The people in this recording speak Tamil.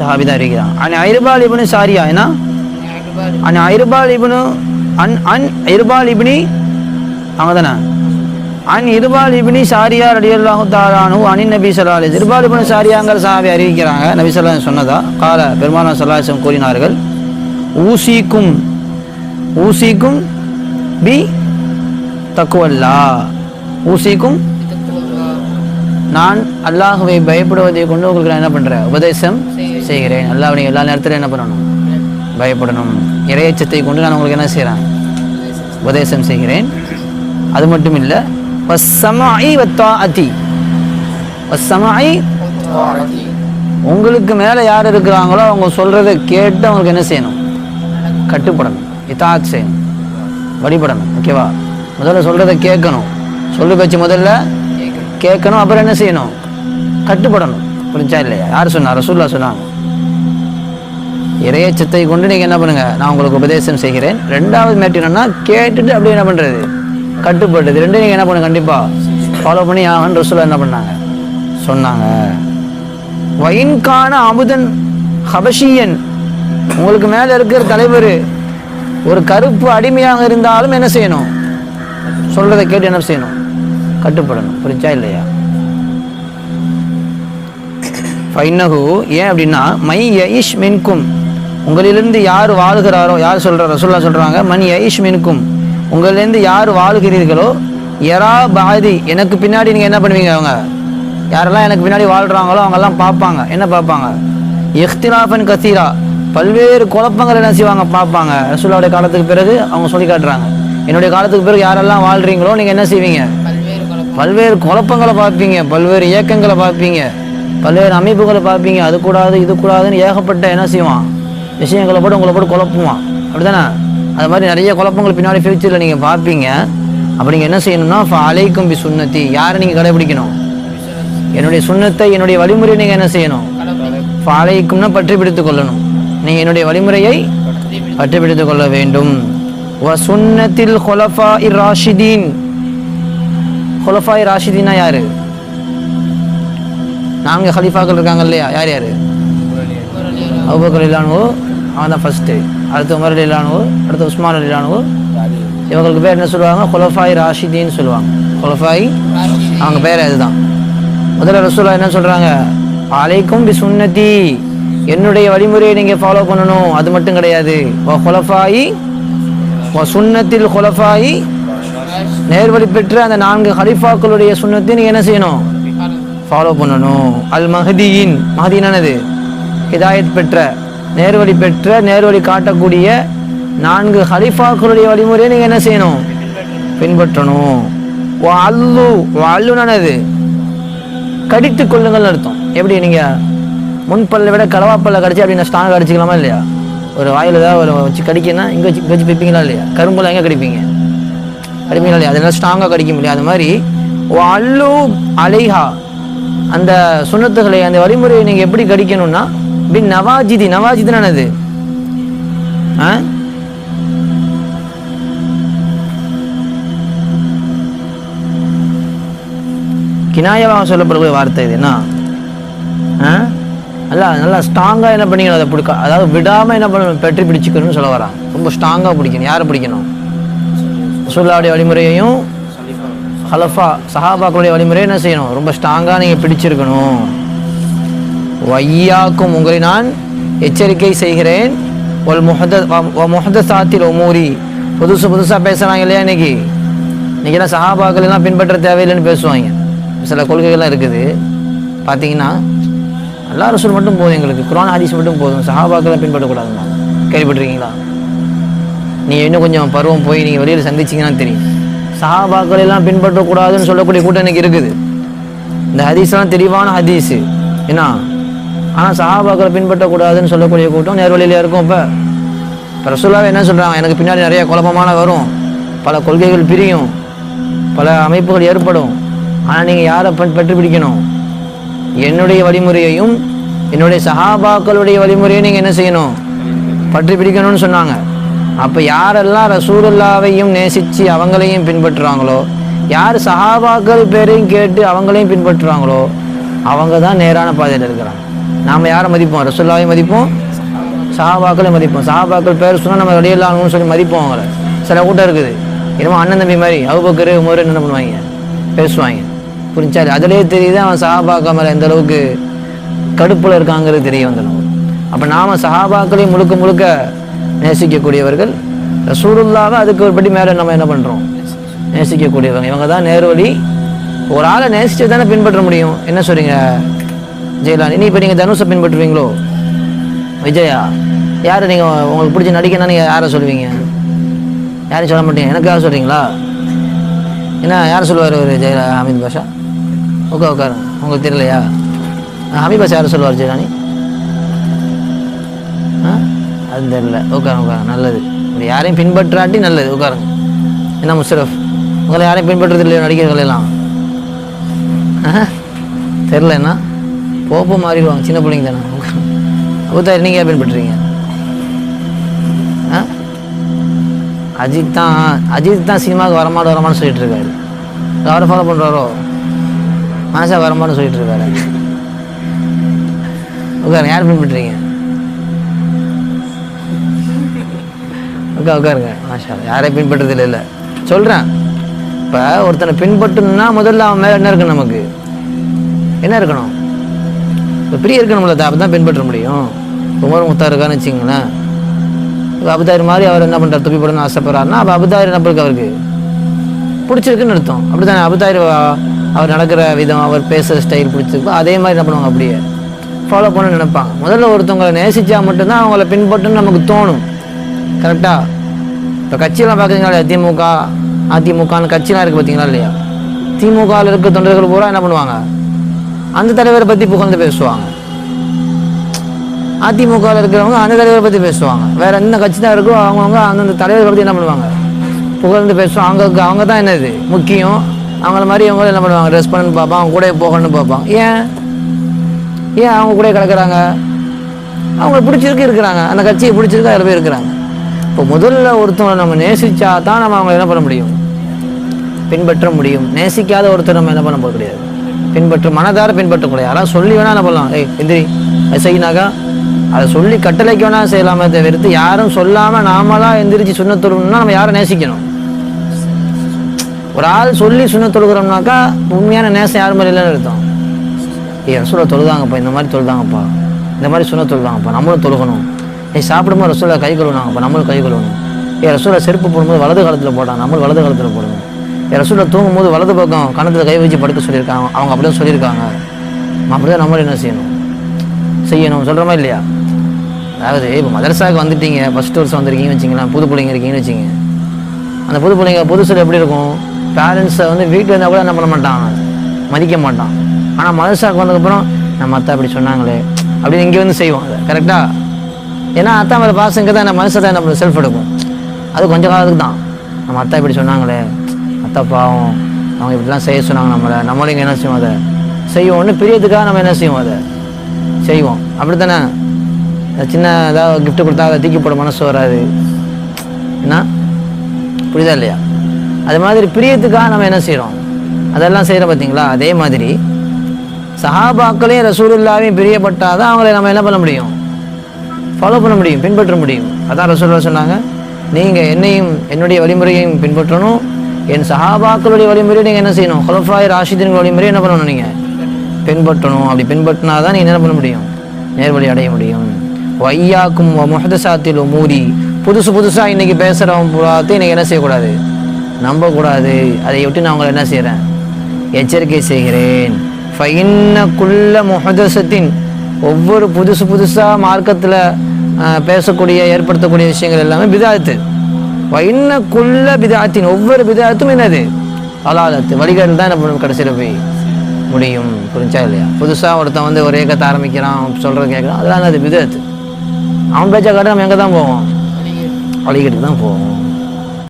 சஹாபி தான் இருக்கிறான். அன் ஐருபால் இப்னு சாரியா என்ன? அன் ஐருபால் இப்னு அன் அன் ஐருபால் இபினி அவங்க தானே அன் இருபால் இபினி சாரியா ரடியல்லாஹு தாரானு அனின் நபி ஸல்லல்லாஹு இருபால் இப்னு சாரியாங்கிற சஹாபி அறிவிக்கிறாங்க. நபி ஸல்லல்லாஹு சொன்னதா? கால பெருமான ஸல்லல்லாஹு கூறினார்கள் ஊசிக்கும் ஊசிக்கும் பி தக்குவல்லா ஊசிக்கும் நான் அல்லாஹுவை பயப்படுவதை கொண்டு உங்களுக்கு நான் என்ன பண்றேன்? உபதேசம் செய்கிறேன். அல்லாஹ் எல்லா நேரத்திலும் என்ன பண்ணணும்? பயப்படணும். இறையச்சத்தை கொண்டு நான் உங்களுக்கு என்ன செய்கிறேன் உபதேசம் செய்கிறேன். அது மட்டும் இல்லை வசமாயி வத்தா அதி வசமாயி உங்களுக்கு மேலே யார் இருக்கிறாங்களோ அவங்க சொல்கிறத கேட்டு அவங்களுக்கு என்ன செய்யணும்? கட்டுப்படணும். இத்தாத் செய்யணும். வழிபடணும். ஓகேவா முதல்ல சொல்கிறத கேட்கணும். சொல்லு பேச்சு முதல்ல. கேட்கணும். அப்புறம் என்ன செய்யணும்? கட்டுப்படணும். புரிஞ்சா இல்லையா? யார் சொன்னார் ரசூல்லா சொன்னாங்க. இறையச்சத்தை கொண்டு நீங்கள் என்ன பண்ணுங்க? நான் உங்களுக்கு உபதேசம் செய்கிறேன். ரெண்டாவது மேட் என்னன்னா கேட்டுட்டு அப்படியே என்ன பண்றது? கட்டுப்பட்டது ரெண்டும் நீங்கள் என்ன பண்ணுங்க? கண்டிப்பாக ஃபாலோ பண்ணி ஆகணும் சொல்ல என்ன பண்ணாங்க? சொன்னாங்க. வயின்கான அமுதன் ஹபஷியன். உங்களுக்கு மேலே இருக்கிற தலைவர் ஒரு கருப்பு அடிமையாக இருந்தாலும் என்ன செய்யணும்? சொல்றதை கேட்டு என்ன செய்யணும்? கட்டுப்படணும். புரிஞ்சா இல்லையா? ஃபைனகு ஏன் அப்படின்னா மை யயிஷ் மின்கும். உங்களிலிருந்து யார் வாழுகிறாரோ யார் சொல்கிற ரசூல்லா சொல்கிறாங்க மணி ஐஷ் மின்கும். உங்களிலிருந்து யார் வாழுகிறீர்களோ எரா பாதி எனக்கு பின்னாடி நீங்கள் என்ன பண்ணுவீங்க அவங்க? யாரெல்லாம் எனக்கு பின்னாடி வாழ்கிறாங்களோ அவங்கெல்லாம் பார்ப்பாங்க. என்ன பார்ப்பாங்க? இஃப்திலாஃபன் கசீரா. பல்வேறு குழப்பங்கள் என்ன செய்வாங்க? பார்ப்பாங்க. ரசூல்லாவுடைய காலத்துக்கு பிறகு அவங்க சொல்லி காட்டுறாங்க. என்னுடைய காலத்துக்கு பிறகு யாரெல்லாம் வாழ்கிறீங்களோ நீங்கள் என்ன செய்வீங்க? பல்வேறு குழப்பங்களை பார்ப்பீங்க. பல்வேறு இயக்கங்களை பார்ப்பீங்க. பல்வேறு அமைப்புகளை பார்ப்பீங்க. அது கூடாது இது கூடாதுன்னு ஏகப்பட்ட என்ன செய்வான்? விஷயங்களை போட்டு உங்களை போட்டு குழப்புவான். அப்படிதானே அது மாதிரி நிறைய குழப்பங்கள் பின்னாடி ஃபியூச்சரில் நீங்கள் பார்ப்பீங்க. அப்போ நீங்கள் என்ன செய்யணும்னா அலைக்கும் பி சுண்ணத்தி யாரை நீங்கள் கடைபிடிக்கணும்? என்னுடைய சுண்ணத்தை என்னுடைய வழிமுறையை நீங்கள் என்ன செய்யணும்? ஃபாலைக்கும்னா பற்றி பிடித்துக் கொள்ளணும். நீங்கள் என்னுடைய வழிமுறையை பற்றி பிடித்துக் கொள்ள வேண்டும். வ சுன்னத்தில் ஹொலஃபா இர் ராஷிதீன். ஹொலஃபாய் ராஷிதீனா யாரு? நான்கு ஹலிஃபாக்கள் இருக்காங்க இல்லையா? யார் யாரு? அபுபக்கர் இல்லானுவோ அவன் தான் ஃபர்ஸ்ட்டு அடுத்து உமர் இல்லானுவோ அடுத்து உஸ்மான் இல்லானுவோ இவங்களுக்கு பேர் என்ன சொல்லுவாங்க? ஹொலஃபாய் ராஷிதீன் சொல்லுவாங்க. ஹொலஃபாய் அவங்க பேர் அதுதான். முதல்ல ரசூலா என்ன சொல்றாங்க? அலைக்கும் பி சுன்னதி என்னுடைய வழிமுறையை நீங்க ஃபாலோ பண்ணணும். அது மட்டும் கிடையாது. ஹொலஃபாயி சுன்னத்தில் ஹொலஃபாயி நேர்வழி பெற்ற அந்த நான்கு ஹலிஃபாக்களுடைய சுண்ணத்தை நீங்க என்ன செய்யணும்? ஃபாலோ பண்ணணும். அல் மஹதியின் மஹதீனானது. ஹிதாயத் பெற்ற நேர்வழி பெற்ற நேர்வழி காட்டக்கூடிய நான்கு ஹலிஃபாக்களுடைய வழிமுறையை நீங்கள் என்ன செய்யணும்? பின்பற்றணும். ஓ அல்லு வா அல்லுனானது. கடித்து கொள்ளுங்கள் அர்த்தம். எப்படி நீங்கள் முன்பல்ல விட கலவாப்பல்ல கடிச்சு அப்படி நான் ஸ்ட்ராங் கடிச்சிக்கலாமா இல்லையா? ஒரு வாயில் ஏதாவது ஒரு வச்சு கடிக்கனா இங்கே வச்சு இங்க வச்சு பிடிப்பீங்களா இல்லையா? கரும்புல எங்கே கடிப்பீங்க? கடிப்பீங்களா இல்லையா? அதனால ஸ்ட்ராங்காக கடிக்க முடியாது. அது மாதிரி அல்லு அலைஹா. அந்த சுண்ணத்துகளை அந்த வழிமுறையை நீங்கள் எப்படி கடிக்கணும்னா பின் நவாஜிதி நவாஜிதுனானது ஆ? கினாயவாக சொல்லப்படக்கூடிய வார்த்தை இது என்ன? நல்லா நல்லா ஸ்ட்ராங்காக என்ன பண்ணிக்கணும் அதை பிடிக்க அதாவது விடாமல் என்ன பண்ணணும் பெற்றி பிடிச்சிக்கணும்னு சொல்ல வரான். ரொம்ப ஸ்ட்ராங்காக பிடிக்கணும். யாரை பிடிக்கணும்? ரசூல்லாவுடைய வழிமுறையையும் ஹலஃபா சஹாபாக்களுடைய வழிமுறையை என்ன செய்யணும்? ரொம்ப ஸ்ட்ராங்காக நீங்கள் பிடிச்சிருக்கணும். வையாக்கும் உங்களை நான் எச்சரிக்கை செய்கிறேன். ஒல் முஹத முஹத சாத்தில் ஒமூரி புதுசு புதுசாக பேசுகிறாங்க இல்லையா இன்னைக்கு? இன்னைக்கெல்லாம் சஹாபாக்கள் எல்லாம் பின்பற்ற தேவையில்லைன்னு பேசுவாங்க. சில கொள்கைகள்லாம் இருக்குது. பார்த்தீங்கன்னா அல்லா ரசூல் மட்டும் போதும் எங்களுக்கு. குரான் ஹதீஸ் மட்டும் போதும். சஹாபாக்களை பின்பற்றக்கூடாதுமா? கேள்விப்பட்டிருக்கீங்களா? நீ இன்னும் கொஞ்சம் பருவம் போய் நீங்கள் வெளியில் சந்திச்சிங்கன்னா தெரியும். சஹாபாக்கள் எல்லாம் பின்பற்றக்கூடாதுன்னு சொல்லக்கூடிய கூட்டம் எனக்கு இருக்குது. இந்த ஹதீஸ்லாம் தெளிவான ஹதீஸு. என்ன? ஆனால் சஹாபாக்களை பின்பற்றக்கூடாதுன்னு சொல்லக்கூடிய கூட்டம் நேர்வழியில் இருக்கும் இப்போ. இப்போ ரசூலாவே என்ன சொல்கிறாங்க எனக்கு பின்னாடி நிறைய குழப்பமான வரும். பல கொள்கைகள் பிரியும். பல அமைப்புகள் ஏற்படும். ஆனால் நீங்கள் யாரை பற்றி பிடிக்கணும் என்னுடைய வழிமுறையையும் என்னுடைய சஹாபாக்களுடைய வழிமுறையும் நீங்கள் என்ன செய்யணும்? பற்றி பிடிக்கணும்னு சொன்னாங்க. அப்போ யாரெல்லாம் ரசூலுல்லாவையும் நேசித்து அவங்களையும் பின்பற்றுறாங்களோ யார் சஹாபாக்கள் பேரையும் கேட்டு அவங்களையும் பின்பற்றுறாங்களோ அவங்க தான் நேரான பாதையில் இருக்கிறாங்க. நாம் யாரை மதிப்போம்? ரசுல்லாவை மதிப்போம்? சஹாபாக்களை மதிப்போம். சஹாபாக்கள் பேர் சொன்னால் நம்ம வெளியிலானுன்னு சொல்லி மதிப்போம் அவங்கள. சில கூட்டம் இருக்குது. என்னமோ அண்ணன் தம்பி மாதிரி அவுபக்கரு முறை என்ன பண்ணுவாங்க? பேசுவாங்க. புரிஞ்சாரு அதிலே தெரியுது அவன் சஹாபாக்கா மேலே எந்த அளவுக்கு கடுப்பில் இருக்காங்கிறது தெரிய வந்துடும். அப்போ நாம் சஹாபாக்களையும் முழுக்க முழுக்க நேசிக்கக்கூடியவர்கள் ரசூலுல்லாவை அதுக்கு ஒரு படி மேலே நம்ம என்ன பண்ணுறோம் நேசிக்கக்கூடியவங்க. இவங்க தான் நேர்வழி. ஒரு ஆளை நேசிச்சு தானே பின்பற்ற முடியும். என்ன சொல்கிறீங்க ஜெயலான் நீ இப்போ நீங்கள் தனுஷை பின்பற்றுவீங்களோ? விஜயா யார் நீங்கள் உங்களுக்கு பிடிச்ச நடிக்கணும்னா நீங்கள் யாரை சொல்லுவீங்க? யாரையும் சொல்ல மாட்டீங்க. எனக்கு யார் சொல்கிறீங்களா என்ன யார் சொல்லுவார் ஒரு ஜெயலா ஹமீத் பாஷா? உட்கா உட்காரு. உங்களுக்கு தெரியலையா? அமித் ஹமீத் பாஷா யார் சொல்லுவார் ஜெயலானி ஆ? அது தெரியல. உட்காருங்க உட்காருங்க. நல்லது. யாரையும் பின்பற்றாட்டி நல்லது. உட்காருங்க. என்ன முஷரஃப் உங்களை யாரையும் பின்பற்றுறது இல்லையோ நடிகர்கள் எல்லாம் தெரில என்ன? போப்போ மாறிடுவாங்க. சின்ன பிள்ளைங்க தானே. அபுத்தாரி நீங்கள் யார் பின்பற்றுறீங்க ஆ? அஜித் தான் அஜித் தான் சினிமாவுக்கு வரமாடு வரமான்னு சொல்லிட்டு இருக்காரு. அவரை ஃபாலோ பண்ணுறாரோ மனசாக வரமான்னு சொல்லிட்டு இருக்காரு. உட்காருங்க யார் பின்பற்றுறீங்க உட்கா உட்காருங்க மாஷா. யாரையும் பின்பற்றுறது இல்லை. சொல்கிறேன் இப்போ ஒருத்தனை பின்பற்றணும்னா முதல்ல அவன் மேலே என்ன இருக்கணும் நமக்கு? என்ன இருக்கணும்? இப்போ பிரிய இருக்கணும்ல அப்போ தான் பின்பற்ற முடியும். உமர் முத்தா இருக்கான்னு வச்சிங்களேன் இப்போ அபுதாரி மாதிரி அவர் என்ன பண்ணுறாரு துப்பி போடணும்னு ஆசைப்படுறாருன்னா அப்போ அபுதாரி என்ன இருக்கு அவருக்கு பிடிச்சிருக்குன்னு அர்த்தம். அப்படி தானே அபுதாரி அவர் நடக்கிற விதம் அவர் பேசுகிற ஸ்டைல் பிடிச்சிருக்கோ அதே மாதிரி என்ன பண்ணுவாங்க அப்படியே? ஃபாலோ பண்ண நினைப்பாங்க. முதல்ல ஒருத்தவங்களை நேசித்தா மட்டும்தான் அவங்கள பின்பற்றுன்னு நமக்கு தோணும். கரெக்டாக இப்போ கட்சியெல்லாம் பார்க்குறீங்களா திமுக அதிமுகன்னு கட்சியெலாம் இருக்குது பார்த்தீங்களா இல்லையா? திமுகவில் இருக்க தொண்டர்கள் பூரா என்ன பண்ணுவாங்க? அந்த தலைவரை பற்றி புகழ்ந்து பேசுவாங்க. அதிமுகவில் இருக்கிறவங்க அந்த தலைவரை பற்றி பேசுவாங்க. வேற எந்த கட்சி தான் இருக்கோ அவங்கவுங்க அந்தந்த தலைவரை பற்றி என்ன பண்ணுவாங்க? புகழ்ந்து பேசுவாங்க. அவங்க அவங்க தான் என்னது? முக்கியம். அவங்கள மாதிரி இவங்களும் என்ன பண்ணுவாங்க? ட்ரெஸ் பண்ணு பார்ப்பான் அவங்க கூட போகணும்னு பார்ப்பான் ஏன்? ஏன் அவங்க கூட கிடக்குறாங்க? அவங்க பிடிச்சிருக்கு இருக்கிறாங்க. அந்த கட்சியை பிடிச்சிருக்கு அதில் போய் இருக்கிறாங்க. இப்போ முதல்ல ஒருத்தவங்களை நம்ம நேசித்தா தான் நம்ம அவங்களை என்ன பண்ண முடியும்? பின்பற்ற முடியும். நேசிக்காத ஒருத்தர் நம்ம என்ன பண்ண போக கிடையாது. பின்பற்று மனதார பின்பற்றக்கூடிய யாராவது சொல்லி வேணா என்ன பண்ணலாம்? ஏய் எந்திரி செய்யினாக்கா அதை சொல்லி கட்டளைக்கு வேணா செய்யலாமே தவிர்த்து யாரும் சொல்லாமல் நாமளாக எந்திரிச்சு சுண்ண தொழுகணும்னா நம்ம யாரை நேசிக்கணும்? ஒரு ஆள் சொல்லி சுண்ண தொழுகிறோம்னாக்கா உண்மையான நேசம் யார் மாதிரி இல்லைன்னு அர்த்தம். ஏ ரசூலை தொழுதாங்கப்பா இந்த மாதிரி தொழுதாங்கப்பா. இந்த மாதிரி சுண்ண தொழுதாங்கப்பா நம்மளும் தொழுகணும். ஏய் சாப்பிடும்போது ரசூலை கை கழுவுனாங்கப்பா நம்மளும் கை கழுவணும். ஏ ரசூலை செருப்பு போடும்போது வலது காலத்தில் போட்டாங்க நம்மளும் வலது காலத்தில் போடணும். ரசூலா தூங்கும்போது வலது பக்கம் கணத்தில் கை வச்சு படுக்க சொல்லியிருக்காங்க. அவங்க அப்படிதான் சொல்லியிருக்காங்க. அப்படி தான் நம்மளும் என்ன செய்யணும்? செய்யணும். சொல்கிறோமா இல்லையா? அதாவது இப்போ மதரசாவுக்கு வந்துட்டீங்க. ஃபஸ்ட் வருஷம் வந்திருக்கீங்கன்னு வச்சிங்களேன் புது பிள்ளைங்க இருக்கீங்கன்னு வச்சிங்க அந்த புது பிள்ளைங்க புதுசில் எப்படி இருக்கும்? பேரண்ட்ஸை வந்து வீட்டில் இருந்தால் கூட என்ன பண்ண மாட்டான். மதிக்க மாட்டான். ஆனால் மதரசாவுக்கு வந்ததுக்கப்புறம் நம்ம அத்தா அப்படி சொன்னாங்களே. அப்படின்னு இங்கே வந்து செய்வோம். அதை கரெக்டாக ஏன்னா அத்தா மேலே பாசங்க இங்கே தான் நம்ம மனசை தான் நம்ம செல்ஃப் எடுக்கும் அது கொஞ்ச காலத்துக்கு தான். நம்ம அத்தா இப்படி சொன்னாங்களே. அத்தா பாவம் அவங்க இப்படிலாம் செய்ய சொன்னாங்க நம்மளை. நம்மளும் இங்கே என்ன செய்வோம் அதை? செய்வோம். ஒன்று பிரியத்துக்காக நம்ம என்ன செய்வோம் அதை? செய்வோம். அப்படி தானே சின்ன ஏதாவது கிஃப்ட் கொடுத்தா அதை தூக்கி போட மனசு வராது. என்ன? புரியுதா இல்லையா? அது மாதிரி பிரியத்துக்காக நம்ம என்ன செய்கிறோம் அதெல்லாம் செய்கிறோம் பார்த்தீங்களா? அதே மாதிரி சஹாபாக்களையும் ரசூலுல்லாவையும் பிரியப்பட்டாதான் அவங்கள நம்ம என்ன பண்ண முடியும்? ஃபாலோ பண்ண முடியும். பின்பற்ற முடியும். அதான் ரசூல்லா சொன்னாங்க. நீங்கள் என்னையும் என்னுடைய வழிமுறையையும் பின்பற்றணும். என் சஹாபாக்களுடைய வழிமுறையை நீங்கள் என்ன செய்யணும்? ஹொலஃபாய் ராஷிதின் வழிமுறையை என்ன பண்ணணும் நீங்கள் பின்பற்றணும். அப்படி பின்பற்றினா தான் நீங்கள் என்ன பண்ண முடியும்? நேர்வழி அடைய முடியும். வையாக்கும் முஹதசாத்தில் மூடி புதுசு புதுசாக இன்றைக்கி பேசுகிறவன் புறாத்தையும் இன்றைக்கி என்ன செய்யக்கூடாது? நம்பக்கூடாது. அதை விட்டு நான் உங்களை என்ன செய்கிறேன் எச்சரிக்கை செய்கிறேன். ஃபைன்னக்குள்ள முஹதசத்தின். ஒவ்வொரு புதுசு புதுசாக மார்க்கத்தில் பேசக்கூடிய ஏற்படுத்தக்கூடிய விஷயங்கள் எல்லாமே பிதாத்து. வைன்னக்குள்ள விதாத்தின் ஒவ்வொரு விதாத்தும் என்னது? அலாலத்து வழிகாட்டில் தான் என்ன பண்ணும் கடைசியில் போய் முடியும். புரிஞ்சா இல்லையா? புதுசாக ஒருத்தன் வந்து ஒரு ஏக்கத்தை ஆரம்பிக்கிறான் அவன் சொல்கிறது கேட்குறான். அதெல்லாம் அது பிதாத்து அவன் பேச்சா காட்ட நம்ம எங்கே தான் போவோம்? வழிகாட்டுக்கு தான் போவோம்.